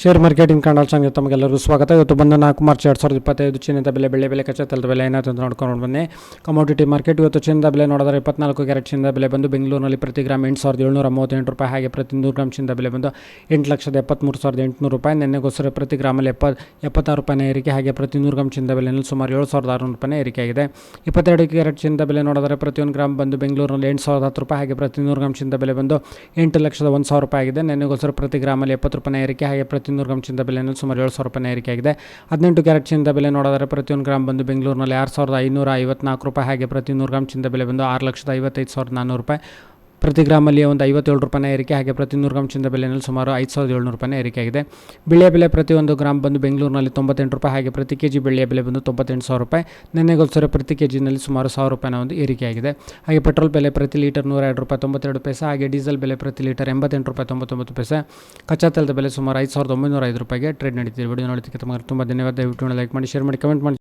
Share marketing Kannada ಚಾನಲ್ಗೆ ತಮಗೆಲ್ಲರಿಗೂ ಸ್ವಾಗತ. ಇವತ್ತು ಬಂದು ನಾಲ್ಕು ಮಾರ್ಚ್ ಎರಡು ಸಾವಿರದ ಇಪ್ಪತ್ತೈದು, ಚಿನ್ನದ ಬೆಲೆ ಬೆಳೆ ಬೆಲೆ ಕಚ್ಚಾ ಬೆಲೆ, ಏನಾಯ್ತು ಅಂತ ನೋಡ್ಕೊಂಡು ಬನ್ನಿ. ಕಮೋಡಿಟಿ ಮಾರ್ಕೆಟ್ ಇವತ್ತು ಚಿನ್ನದ ಬೆಲೆ ನೋಡಿದ್ರೆ ಇಪ್ಪತ್ನಾಲ್ಕು ಕ್ಯಾರೆಟ್ ಚಿನ್ನದ ಬೆಲೆ ಬಂದು ಬೆಂಗಳೂರಿನಲ್ಲಿ ಪ್ರತಿ ಗ್ರಾಮ್ ಎಂಟು ಸಾವಿರದ ಏಳ್ನೂರ ಮೂವತ್ತೆಂಟು ರೂಪಾಯಿ, ಹಾಗೆ ಪ್ರತಿ ನೂರು ಗ್ರಾಮ್ ಚಿನ್ನದ ಬೆಲೆ ಬಂದು ಎಂಟು ಲಕ್ಷದ ಎಪ್ಪತ್ತ್ಮೂರು ಸಾವಿರದ ಎಂಟುನೂರು ರೂಪಾಯಿ. ನೆನ್ನೆಗೋಸ್ಕರ ಪ್ರತಿ ಗ್ರಾಮಲ್ಲಿ ಎಪ್ಪ ಎಪ್ಪತ್ತಾರು ರೂಪಾಯಿನ ಏರಿಕೆ, ಹಾಗೆ ಪ್ರತಿ ನೂರು ಗ್ರಾಮ್ ಚಿನ್ನದ ಬೆಲೆಯಲ್ಲಿ ಸುಮಾರು ಏಳು ಸಾವಿರದ ಆರುನೂರು ರೂಪಾಯಿನ ಏರಿಕೆಯಾಗಿದೆ ಇಪ್ಪತ್ತೆರಡು ಕ್ಯಾರೆಟ್ ಚಿನ್ನದ ಬೆಲೆ ನೋಡಿದ್ರೆ ಪ್ರತಿಯೊಂದು ಗ್ರಾಮ್ ಬಂದು ಬೆಂಗಳೂರಿನಲ್ಲಿ ಎಂಟು ಸಾವಿರದ ಹತ್ತು ರೂಪಾಯಿ, ಹಾಗೆ ಪ್ರತಿ ನೂರು ಗ್ರಾಮ್ ಚಿನ್ನದ ಬೆಲೆ ಬಂದು ಎಂಟು ಲಕ್ಷದ ಒಂದು ಸಾವಿರ ರೂಪಾಯಿ ಆಗಿದೆ. ನೆನ್ನೆಗೋಸ್ಕರ ಪ್ರತಿ ಗ್ರಾಮಲ್ಲಿ ಎಪ್ಪತ್ತು ರೂಪಾಯಿನ ಏರಿಕೆ, ಹಾಗೆ ಪ್ರತಿ ನೂರು ಗ್ರಾಮ್ ಚಿನ್ನದ ಬೆಲೆಯಲ್ಲಿ ಸುಮಾರು ಏಳು ಸಾವಿರ ರೂಪಾಯಿ ಏರಿಕೆಯಾಗಿದೆ ಹದಿನೆಂಟು ಕ್ಯಾರೆಟ್ ಚಿನ್ನದ ಬೆಲೆ ನೋಡಿದರೆ ಪ್ರತಿಯೊಂದು ಗ್ರಾಮ್ ಬಂದು ಬೆಂಗಳೂರಿನಲ್ಲಿ ಆರು ಸಾವಿರದ ಐನೂರ ಐವತ್ನಾಲ್ಕು ರೂಪಾಯಿ ಹಾಗೆ ಪ್ರತಿ ನೂರು ಗ್ರಾಮ್ ಚಿನ್ನದ ಬೆಲೆ ಬಂದು ಆರು ಲಕ್ಷದ ಐವತ್ತೈದು ಸಾವಿರದ ನಾನ್ನೂರು ರೂಪಾಯಿ. ಪ್ರತಿ ಗ್ರಾಮಲ್ಲಿ ಒಂದು ಐವತ್ತೇಳು ರೂಪಾಯಿನ ಏರಿಕೆ ಹಾಗೆ ಪ್ರತಿ ನೂರು ಗ್ರಾಮ್ ಚಿನ್ನದ ಬೆಲೆಯಲ್ಲಿ ಸುಮಾರು ಐದು ಸಾವಿರದ ಏಳ್ನೂರು ರೂಪಾಯಿ ಏರಿಕೆ ಆಗಿದೆ. ಬೆಳೆಯ ಬೆಲೆ ಪ್ರತಿಯೊಂದು ಗ್ರಾಮ್ ಬಂದು ಬೆಂಗಳೂರಿನಲ್ಲಿ ತೊಂಬತ್ತೆಂಟು ರೂಪಾಯಿ, ಹಾಗೆ ಪ್ರತಿ ಕೆ ಜಿ ಬೆಳೆಯ ಬೆಲೆ ಬಂದು ತೊಂಬತ್ತೆಂಟು ಸಾವಿರ ರೂಪಾಯಿ. ನೆನ್ನೆಗೋಸ್ಕರ ಪ್ರತಿ ಕೆ ಜಿನಲ್ಲಿ ಸುಮಾರು ಸಾವಿರ ರೂಪಾಯಿನ ಒಂದು ಏರಿಕೆಯಾಗಿದೆ ಹಾಗೆ ಪೆಟ್ರೋಲ್ ಬೆಲೆ ಪ್ರತಿ ಲೀಟರ್ ನೂರ ಎರಡು ರೂಪಾಯಿ ತೊಂಬತ್ತೆರಡು ಪೈಸೆ, ಹಾಗೆ ಡೀಸೆಲ್ ಬೆಲೆ ಪ್ರತಿ ಲೀಟರ್ ಎಂಬತ್ತೆಂಟು ರೂಪಾಯಿ ತೊಂಬತ್ತೊಂಬತ್ತು ಪೈಸೆ. ಕಚ್ಚಾ ತೆಲದ ಬೆಲೆ ಸುಮಾರು ಐದು ಸಾವಿರದ ಒಂಬೈನೂರ ಐದು ರೂಪಾಯಿಗೆ ಟ್ರೇಡ್ ನಡೀತಿದೆ. ವಿಡಿಯೋ ನೋಡೋದಕ್ಕೆ ತಮಗೆ ತುಂಬ ಧನ್ಯವಾದ. ದಯವಿಟ್ಟು ಲೈಕ್ ಮಾಡಿ, ಶೇರ್ ಮಾಡಿ, ಕಮೆಂಟ್ ಮಾಡಿ.